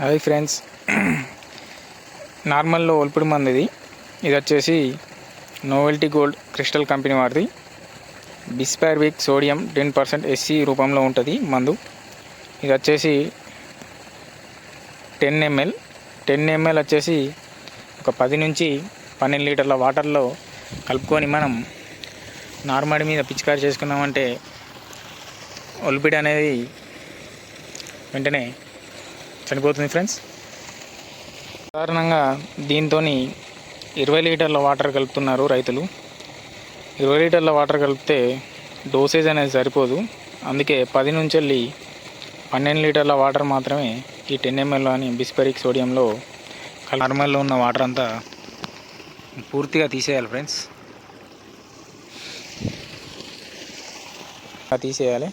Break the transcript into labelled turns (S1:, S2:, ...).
S1: Hi friends. నార్మల్లో ఒల్పుడు మంది ఇది ఇది వచ్చేసి నోవెల్టీ గోల్డ్ క్రిస్టల్ కంపెనీ వారిది bispyribac sodium ten percent SC రూపంలో ఉంటుంది మందు. ఇది వచ్చేసి టెన్ ఎంఎల్. టెన్ ఎంఎల్ వచ్చేసి ఒక పది నుంచి పన్నెండు లీటర్ల వాటర్లో కలుపుకొని మనం నార్మల్ మీద పిచికారి చేసుకున్నామంటే ఒలిపిడి అనేది వెంటనే చనిపోతుంది ఫ్రెండ్స్. సాధారణంగా దీంతో ఇరవై లీటర్ల వాటర్ కలుపుతున్నారు రైతులు. ఇరవై లీటర్ల వాటర్ కలిపితే డోసేజ్ అనేది సరిపోదు. అందుకే పది నుంచి వెళ్ళి పన్నెండు లీటర్ల వాటర్ మాత్రమే ఈ టెన్ ఎంఎల్ అని బిస్పెరిక్ సోడియంలో నార్మల్లో ఉన్న వాటర్ అంతా పూర్తిగా తీసేయాలి ఫ్రెండ్స్. తీసేయాలి.